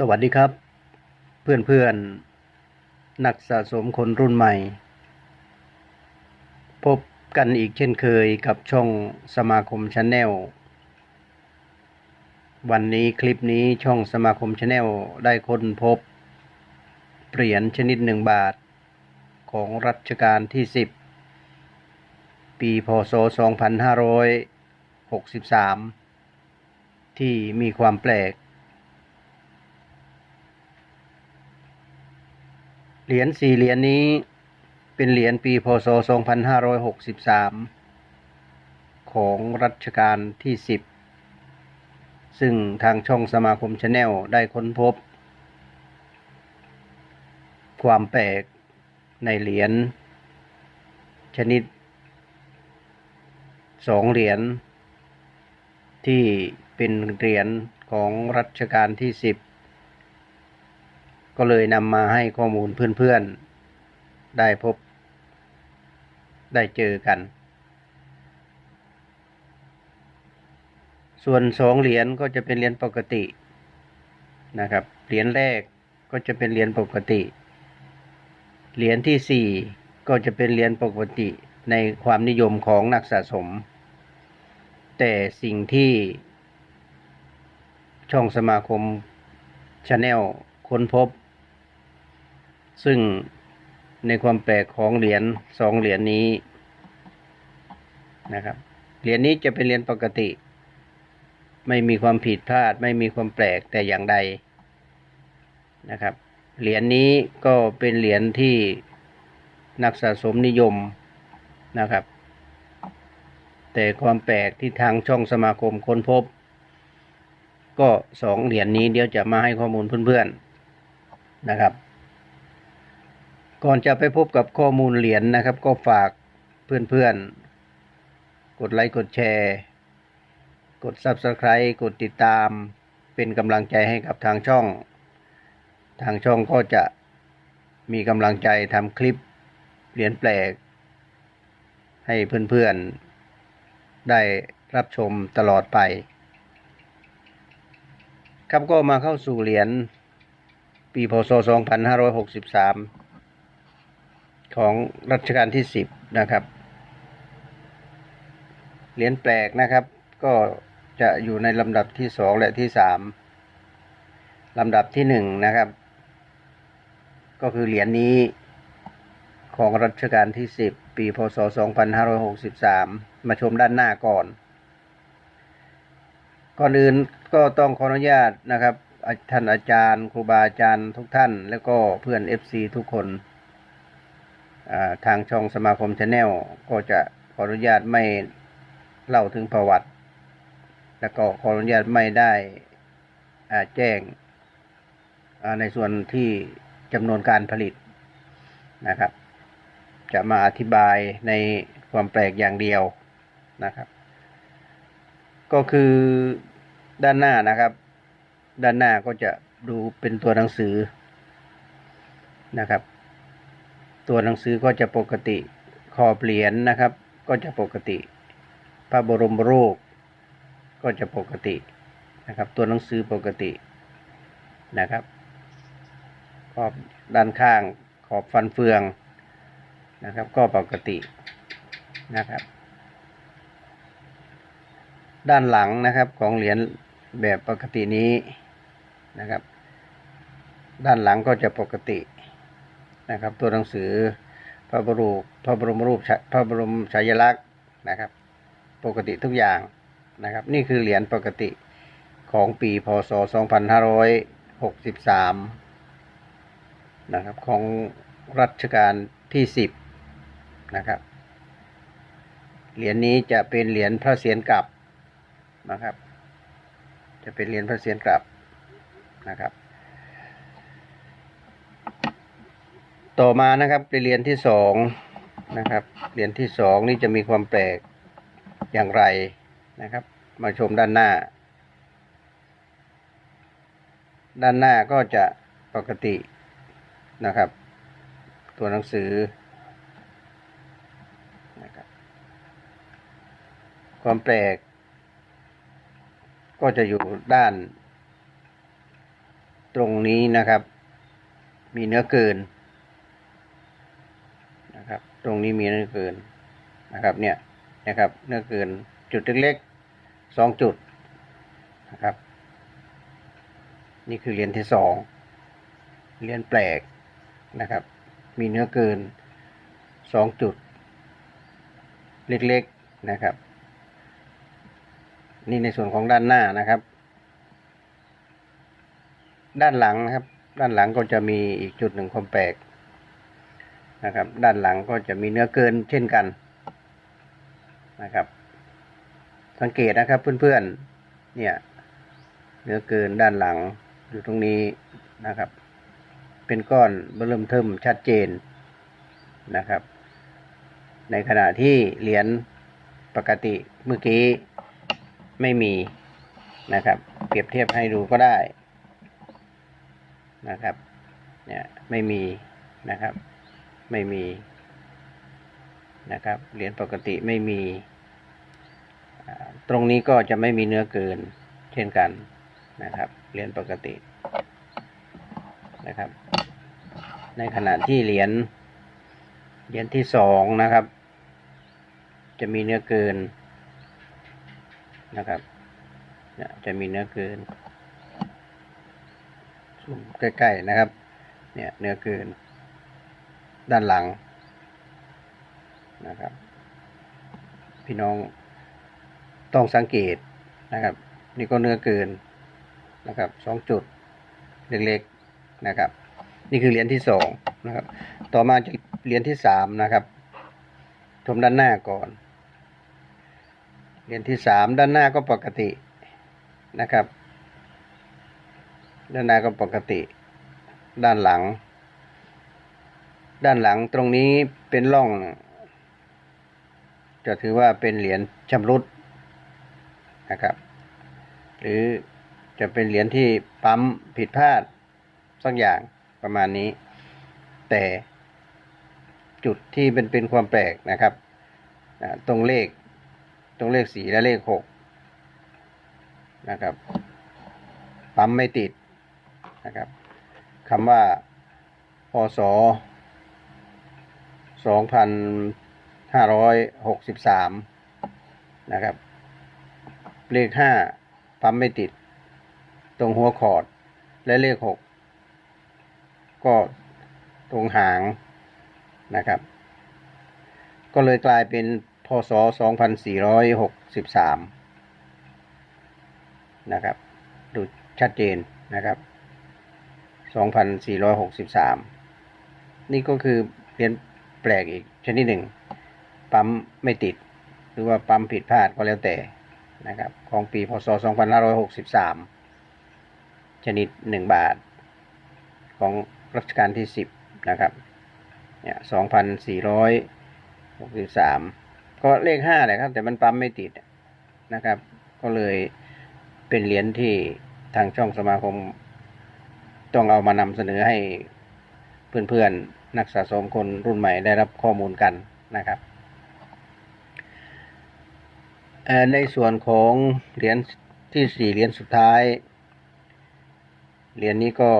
สวัสดีครับเพื่อนเพื่อนๆ นักสะสมคนรุ่นใหม่ พบกันอีกเช่นเคยกับช่องสมาคมชาแนลวันนี้คลิปนี้ช่องสมาคมชาแนลได้ค้นพบเหรียญชนิดหนึ่งบาทของรัชกาลที่ 10 ปีพศ 2563 ที่มีความแปลก เหรียญสี่เหรียญนี้เป็นเหรียญปีพศ 2563 ของรัชกาลที่ 10 ซึ่งทางช่องสมาคมชาแนลได้ค้นพบ ความแปลกในเหรียญชนิดสองเหรียญที่เป็นเหรียญของรัชกาลที่ 10 ก็เลยนำมาให้ข้อมูลเพื่อนๆ ได้พบ ได้เจอกัน ส่วนสองเหรียญก็จะเป็นเหรียญปกตินะครับ เหรียญแรกก็จะเป็นเหรียญปกติ เหรียญที่สี่ก็จะเป็นเหรียญปกติในความนิยมของนักสะสม แต่สิ่งที่ช่องสมาคมชาแนลค้นพบ ซึ่งในความแปลกของเหรียญสองเหรียญนี้นะครับ เหรียญนี้จะเป็นเหรียญปกติ ไม่มีความผิดพลาด ไม่มีความแปลกแต่อย่างใดนะครับ เหรียญนี้ก็เป็นเหรียญที่นักสะสมนิยมนะครับ แต่ความแปลกที่ทางช่องสมาคมค้นพบ ก็สองเหรียญนี้เดี๋ยวจะมาให้ข้อมูลเพื่อนๆนะครับ ก่อนจะไปพบกับข้อมูลเหรียญนะครับ ก็ฝากเพื่อนๆ กดไลค์กดแชร์ กด Subscribe กดติดตาม เป็นกำลังใจให้กับทางช่อง ทางช่องก็จะมีกำลังใจทำคลิปเหรียญแปลก ให้เพื่อนๆ ได้รับชมตลอดไป ครับก็มาเข้าสู่เหรียญปีพศ 2563 ของรัชกาลที่10นะครับ เหรียญแปลกนะครับ ก็จะอยู่ในลำดับที่2และที่3ลำดับที่1นะครับ ก็คือเหรียญนี้ของรัชกาลที่ 10 ปี พศ 2563 มาชมด้านหน้าก่อน ก่อนอื่นก็ต้องขออนุญาตนะครับ ท่านอาจารย์ ครูบาอาจารย์ทุกท่าน แล้วก็เพื่อน FC ทุกคน ทางช่องสมาคมชาแนลก็จะขออนุญาตไม่เล่าถึงประวัติ แล้วก็ขออนุญาตไม่ได้แจ้งในส่วนที่จำนวนการผลิตนะครับ จะมาอธิบายในความแปลกอย่างเดียวนะครับ ก็คือด้านหน้านะครับ ด้านหน้าก็จะดูเป็นตัวหนังสือนะครับ ตัวหนังสือก็จะปกติ ขอบเหรียญนะครับ ก็จะปกติ พระบรมรูปก็จะปกตินะครับ ตัวหนังสือปกตินะครับ ขอบด้านข้างขอบฟันเฟืองนะครับ ก็ปกตินะครับ ด้านหลังนะครับของเหรียญแบบปกตินี้นะครับ ด้านหลังก็จะปกติ นะครับ ตัวหนังสือพระบรมพระบรมรูปพระบรมฉายาลักษณ์นะครับ ปกติทุกอย่างนะครับ นี่คือเหรียญปกติของปีพศ 2563 นะครับ ของรัชกาลที่ 10 นะครับ เหรียญนี้จะเป็นเหรียญพระเศียรกลับนะครับ จะเป็นเหรียญพระเศียรกลับนะครับ ต่อมานะครับเป็นเรียญที่สองนะครับเรียญที่สองนี่จะมีความแปลกอย่างไรนะครับ มาชมด้านหน้า ด้านหน้าก็จะปกตินะครับ ตัวหนังสือนะครับความแปลก ก็จะอยู่ด้าน ตรงนี้นะครับ มีเนื้อเกิน ตรงนี้มีเนื้อเกินนะครับเนี่ยนะครับเนื้อเกินจุดเล็กๆสองจุดนะครับ นี่คือเหรียญที่สองเหรียญแปลกนะครับ มีเนื้อเกินสองจุด เล็กๆนะครับ นี่ในส่วนของด้านหน้านะครับ ด้านหลังนะครับ ด้านหลังก็จะมีอีกจุดหนึ่งความแปลก นะครับ ด้านหลังก็จะมีเนื้อเกินเช่นกันนะครับ สังเกตนะครับเพื่อนๆ เนี่ย เนื้อเกินด้านหลังอยู่ตรงนี้นะครับ เป็นก้อนเบิ่มเทิมชัดเจนนะครับ ในขณะที่เหรียญปกติเมื่อกี้ไม่มีนะครับ เปรียบเทียบให้ดูก็ได้นะครับ เนี่ยไม่มีนะครับ ไม่มีนะครับ เหรียญปกติไม่มี ตรงนี้ก็จะไม่มีเนื้อเกิน เช่นกันนะครับ เหรียญปกตินะครับ ในขณะที่เหรียญเหรียญที่สองนะครับ จะมีเนื้อเกินนะครับเนี่ยจะมีเนื้อเกินใกล้ๆนะครับ เนี่ยเนื้อเกิน ด้านหลังนะครับ พี่น้องต้องสังเกตนะครับ นี่ก็เนื้อเกินนะครับสองจุดเล็กๆนะครับ นี่คือเหรียญที่สองนะครับ ต่อมาจะเหรียญที่สามนะครับชมด้านหน้าก่อนเหรียญที่สามด้านหน้าก็ปกตินะครับ ด้านหน้าก็ปกติ ด้านหลัง ด้านหลังตรงนี้เป็นร่อง จะถือว่าเป็นเหรียญชำรุดนะครับ หรือจะเป็นเหรียญที่ปั๊มผิดพลาดสักอย่างประมาณนี้ แต่จุดที่เป็นเป็นความแปลกนะครับ ตรงเลขตรงเลขสี่และเลขหกนะครับ ปั๊มไม่ติดนะครับคำว่าพศ สองพันห้าร้อยหกสิบสามนะครับ เลขห้าปั๊มไม่ติด ตรงหัวขอดและเลขหกก็ตรงหางนะครับ ก็เลยกลายเป็นพศ 2463 นะครับ ดูชัดเจนนะครับ 2463 นี่ก็คือเรียน ปลกอีก ชนิดหนึ่ง ปั๊มไม่ติด หรือว่าปั๊มผิดพลาดก็แล้วแต่นะครับ ของปีพศ 2563 ชนิด 1 บาท ของรัชกาลที่ 10 นะครับเนี่ยสองพันสี่ร้อยหกสิบสามก็เลขห้าแหละครับ แต่มันปั๊มไม่ติดนะครับ ก็เลยเป็นเหรียญที่ทางช่องสมาคม ต้องเอามานำเสนอให้เพื่อนๆ นักสะสมคนรุ่นใหม่ได้รับข้อมูลกันนะครับ ในส่วนของเหรียญที่สี่เหรียญสุดท้าย เหรียญนี้ก็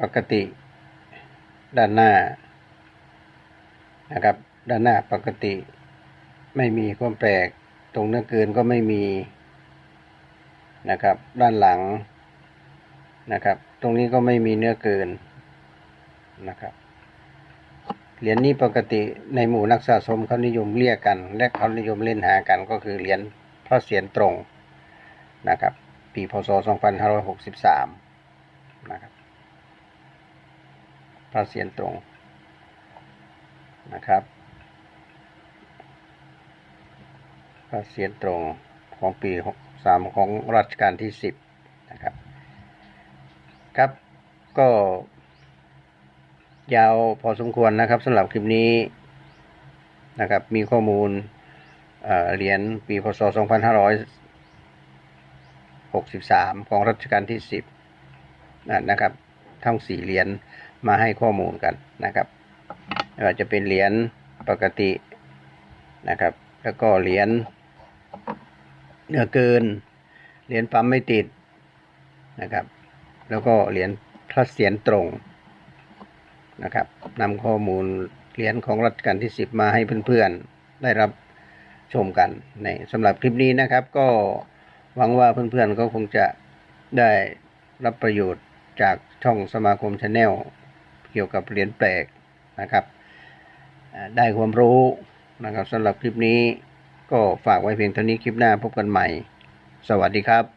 ปกติด้านหน้านะครับ ด้านหน้าปกติ ไม่มีความแปลกตรงเนื้อเกินก็ไม่มีนะครับ ด้านหลังนะครับ ตรงนี้ก็ไม่มีเนื้อเกินนะครับ เหรียญนี้ปกติในหมู่นักสะสมเขานิยมเรียกกัน และเขานิยมเล่นหากันก็คือเหรียญพระเศียรตรงนะครับ ปีพศ 2563 นะครับ พระเศียรตรงนะครับ พระเศียรตรงของปี 63 ของรัชกาลที่ 10นะครับ ครับ ก็ยาวพอสมควรนะครับสำหรับคลิปนี้นะครับ มีข้อมูลเหรียญปีพศ 2563 ของรัชกาลที่ 10 นะนะครับ ทั้งสี่เหรียญมาให้ข้อมูลกันนะครับไม่ว่าจะเป็นเหรียญปกตินะครับ แล้วก็เหรียญเนื้อเกิน เหรียญปั๊มไม่ติดนะครับ แล้วก็เหรียญพระเศียรตรงนะครับนำข้อมูลเหรียญของรัชกาลที่สิบมาให้เพื่อนๆ ได้รับชมกันในสำหรับคลิปนี้นะครับ ก็หวังว่าเพื่อนๆก็คงจะได้รับประโยชน์จากช่องสมาคมชาแนลเกี่ยวกับเหรียญแปลกนะครับ ได้ความรู้นะครับสำหรับคลิปนี้ก็ฝากไว้เพียงเท่านี้คลิปหน้าพบกันใหม่ สวัสดีครับ